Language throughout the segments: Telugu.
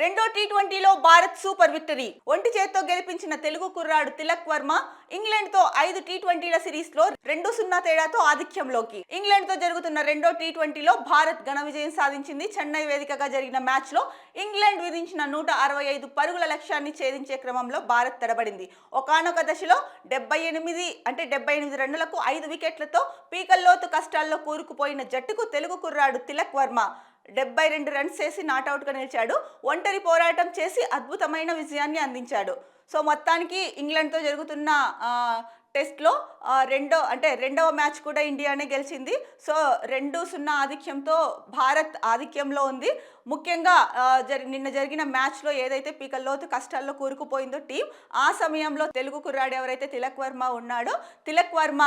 రెండో టీ ట్వంటీలో భారత్ సూపర్ విక్టరీ. ఒంటి చేత్తో గెలిపించిన తెలుగు కుర్రాడు తిలక్ వర్మ ఇంగ్లాండ్తో ఐదు టీ ట్వంటీల సిరీస్లో రెండు సున్నా తేడాతో ఆధిక్యంలోకి. ఇంగ్లాండ్తో జరుగుతున్న రెండో టీ ట్వంటీలో భారత్ ఘన విజయం సాధించింది. చెన్నై వేదికగా జరిగిన మ్యాచ్లో ఇంగ్లాండ్ విధించిన నూట అరవై ఐదు పరుగుల లక్ష్యాన్ని ఛేదించే క్రమంలో భారత్ తడబడింది ఒకానొక దశలో డెబ్బై ఎనిమిది అంటే డెబ్బై ఎనిమిది రన్నులకు ఐదు వికెట్లతో పీకల్లోతు కష్టాల్లో కూరుకుపోయిన జట్టుకు తెలుగు కుర్రాడు తిలక్ వర్మ. డెబ్బై రెండు రన్స్ చేసి నాట్అవుట్గా నిలిచాడు. ఒంటరి పోరాటం చేసి అద్భుతమైన విజయాన్ని అందించాడు. సో మొత్తానికి ఇంగ్లాండ్తో జరుగుతున్న టెస్ట్లో రెండో అంటే రెండవ మ్యాచ్ కూడా ఇండియానే గెలిచింది. సో రెండు సున్నా ఆధిక్యంతో భారత్ ఆధిక్యంలో ఉంది. ముఖ్యంగా జరి నిన్న జరిగిన మ్యాచ్లో ఏదైతే పీకల్లోతు కష్టాల్లో కూరుకుపోయిందో టీం ఆ సమయంలో తెలుగు కుర్రాడు ఎవరైతే తిలక్ వర్మ ఉన్నాడో తిలక్ వర్మ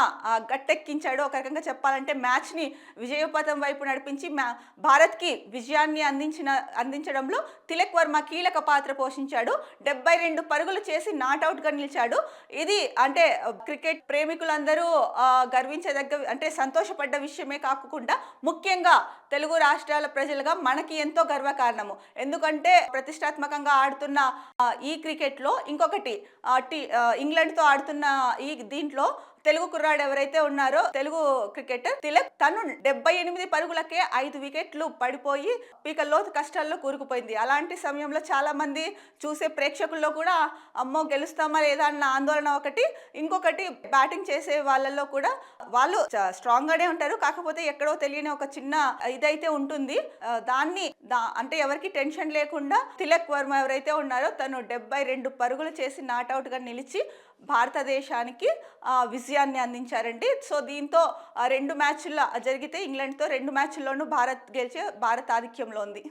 గట్టెక్కించాడో. ఒక రకంగా చెప్పాలంటే మ్యాచ్ని విజయపథం వైపు నడిపించి మ్యా భారత్కి విజయాన్ని అందించిన అందించడంలో తిలక్ వర్మ కీలక పాత్ర పోషించాడు. డెబ్బై రెండు పరుగులు చేసి నాట్అవుట్గా నిలిచాడు. ఇది అంటే క్రికెట్ క్రికెట్ ప్రేమికులందరూ ఆ, గర్వించదగ్గ అంటే సంతోషపడ్డ విషయమే కాకుండా ముఖ్యంగా తెలుగు రాష్ట్రాల ప్రజలుగా మనకి ఎంతో గర్వకారణము. ఎందుకంటే ప్రతిష్టాత్మకంగా ఆడుతున్న ఈ క్రికెట్లో ఇంకొకటి టీ ఇంగ్లాండ్తో ఆడుతున్న ఈ దీంట్లో తెలుగు కుర్రాడు ఎవరైతే ఉన్నారో తెలుగు క్రికెటర్ తిలక్ తను డెబ్బై ఎనిమిది పరుగులకే ఐదు వికెట్లు పడిపోయి పీకల్లో కష్టాల్లో కూరుకుపోయింది. అలాంటి సమయంలో చాలా మంది చూసే ప్రేక్షకుల్లో కూడా అమ్మో గెలుస్తామా లేదా అన్న ఆందోళన ఒకటి. ఇంకొకటి బ్యాటింగ్ చేసే వాళ్ళల్లో కూడా వాళ్ళు స్ట్రాంగ్గానే స్ట్రాంగ్ గానే ఉంటారు. కాకపోతే ఎక్కడో తెలియని ఒక చిన్న ఇదైతే ఉంటుంది. దాన్ని దా అంటే ఎవరికి టెన్షన్ లేకుండా తిలక్ వర్మ ఎవరైతే ఉన్నారో తను డెబ్బై రెండు పరుగులు చేసి నాట్అవుట్గా నిలిచి భారతదేశానికి విజయాన్ని అందించారండి. సో దీంతో రెండు మ్యాచ్ల్లో జరిగితే ఇంగ్లాండ్తో రెండు మ్యాచ్ల్లోనూ భారత్ గెలిచే భారత్ ఆధిక్యంలో ఉంది.